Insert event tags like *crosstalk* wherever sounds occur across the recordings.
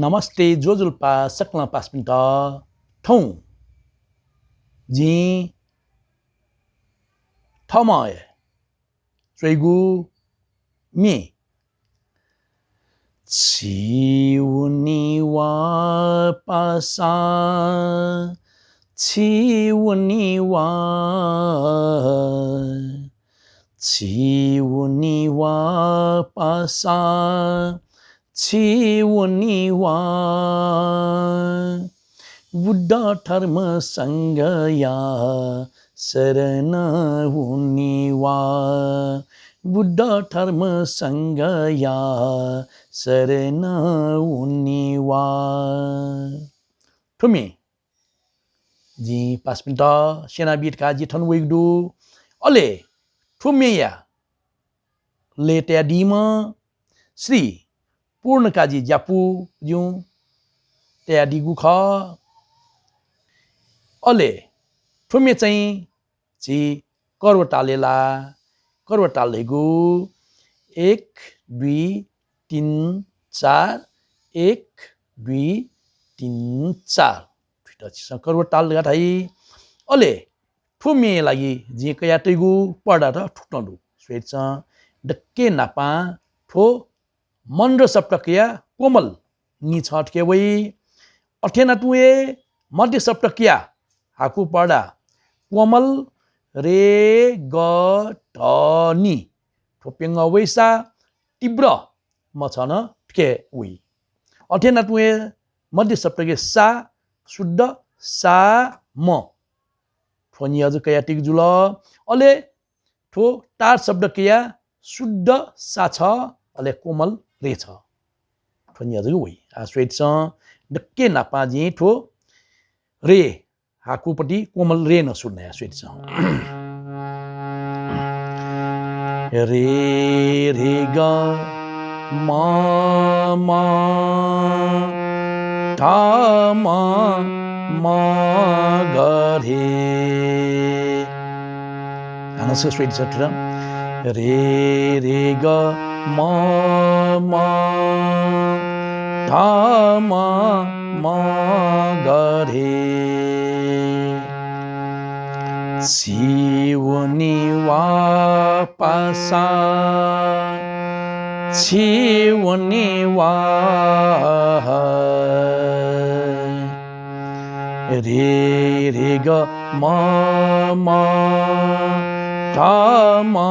नमस्ते जो जुल्पा सक्ला पास्पिन त ठौँ जी ठमय चोइगु मे छिउनिवा पासा छिउनिवा छिउनिवा पासा श्री उनि वा बुद्ध थर्म संगया शरणा हुनि वा बुद्ध धर्म संगयाः शरणा हुन्नि वा जी पास्मिता शेणावित काजि थन वीक डु ऑले ठुमे लेट ए डिमा श्री पूर्ण काजी ज्यापु जिउँ त्या डिगु ख अले ठुमे चाहिँ छि कर्वटालेला कर्वटालेगु एक दुई तिन चार एक दुई तिन चार कर्वटाल गाठाई अले ठुमे लागि जे कया टैगु पढा र ठुक्नु स्वेट छ डक्के नापा ठो मन र सप्तक्रिया कोमल छटके वै अठेना टुए मध्य सप्तक्रिया हाकु पढा कोमल रे ग ट नि ठोप्याङ वैसा तीव्र न ठे उही अठेना टुए मध्य सप्तक्रिया सा शुद्ध सा म ठोनी अझ कया टिक जुल अले ठो तार शब्द क्रिया शुद्ध सा छ अले कोमल 这操，说你这个位啊，水上那给哪把人出，人还顾不得我们人呢，说呢水上。re re re *coughs* Re, re ga ma ma ta ma ma ga re anasa straight set re re ga मा धामा मा गरे शिवनि वा पासा शिवनि वा रे रे ग मा मा धा मा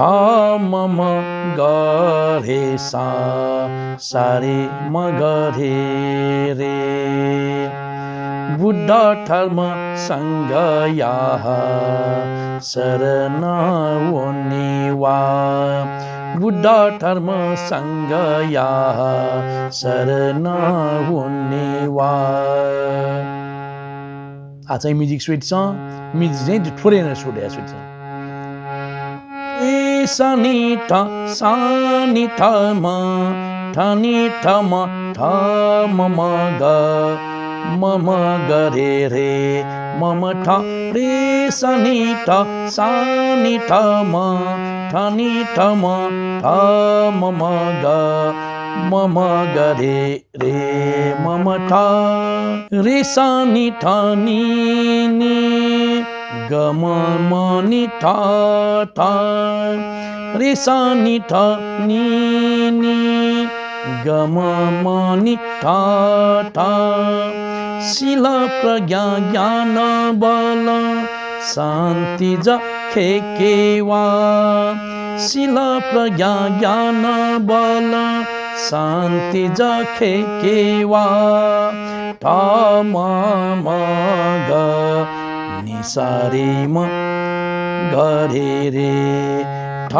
ध म गरे सा सारे म गरे रे बुद्ध धर्म सङ्ग शरण वा बुद्ध धर्म सङ्ग शरण वा आज म्युजिक स्विट छ म्युजिक चाहिँ थोरै नै छोडेको स्विट छ சனிதா म தனிதமா தாமமாக मम ग रे मम ठ रे सनि ठ सानि ठ म ठनि ठ म ठ मम ग मम गरे रे मम ठ रे सानि ठ नि नि ग म नि ठ ठ रिसानी ठ नि गम सिला प्रज्ञा ज्ञान बल शान्ति जखे केवा शिल प्रज्ञा ज्ञान बल शान्ति जखे केवा ठ म ग निसारी म गरे रे ठ म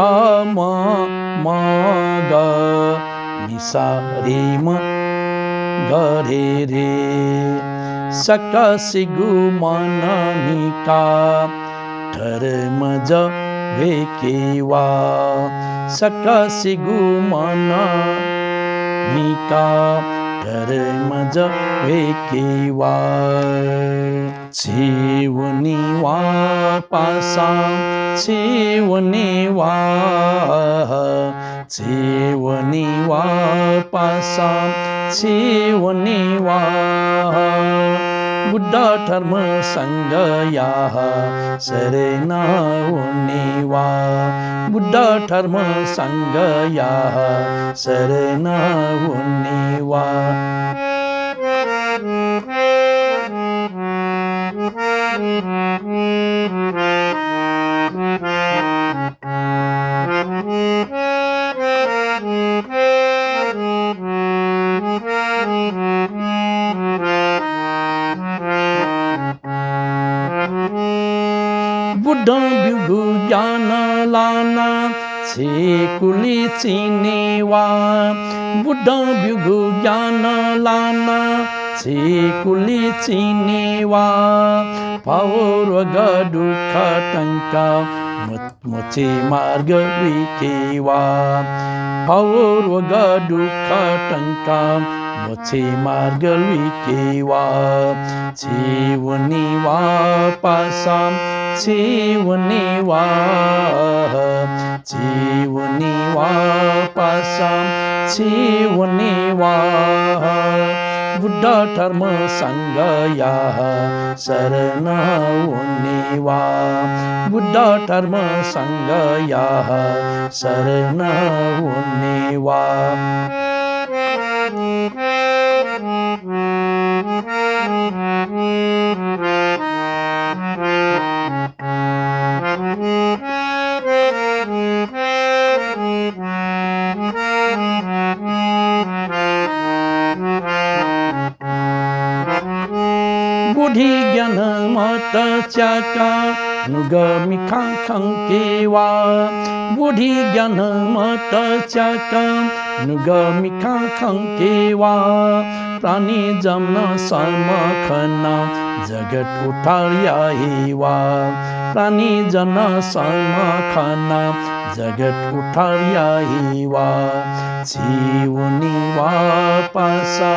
ठाम मग निसारेम गरे रे सक सिगु मन निका म ज के वा सक सिगु मन निका म ज भेकेवा छिवनी वा पासा 재원이와 वा पासा 재원이와 बुद्धा धर्म संगया शरणावनिवा बुद्धा धर्म संगया वा कुले चिने बुढा बिगु ज्ञान लान छे कुले चिने वा पौर गुख टङ्का मुचे मार्ग विखेवा पौर गुख टङ्का मुचे मार्ग विखेवा छे उनी वा पासा जीवनीवा जीवनीवा पासा जीवनीवा बुद्ध धर्म संगया शरण उन्नीवा बुद्ध धर्म संगया शरण उन्नीवा ज्ञानमतस्याचा नुगमिखाङ्केवा बुढि ज्ञानमतस्याचा नुगमिखाङ्केवा प्राणी जमन समखना जगत उठार्या हेवा प्राणी जन समखना जगत उठार्या हेवा जीवनी वा पासा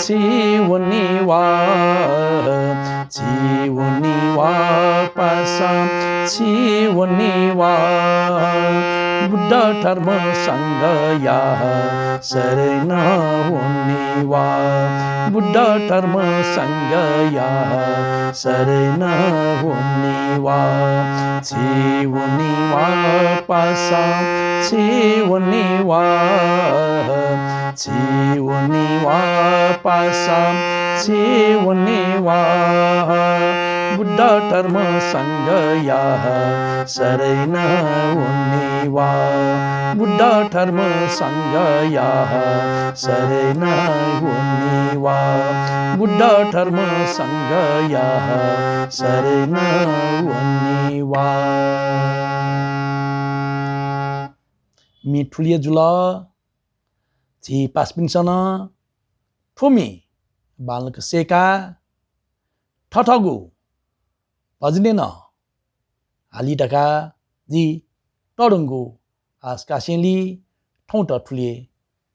지원이와 जीवनीवा 빠삼 지원이와 बुद्धा धर्म संगया शरण होनेवा बुद्धा धर्म संगया शरण होनेवा जीवनीवा पासा 지원이와 지원이와 빠삼 वा बुद्ध थर्म संगया शरण उन्नीवा बुद्धा टर्म संगया शरण उन्नीवा बुद्ध शरण उन्नीवा मि मिठुलिए जुल झि पासपिन्सन ठुमी बालको सेका हाली ढका हालिटका जी आस कासेली ठौँ ठुलिए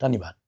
धन्यवाद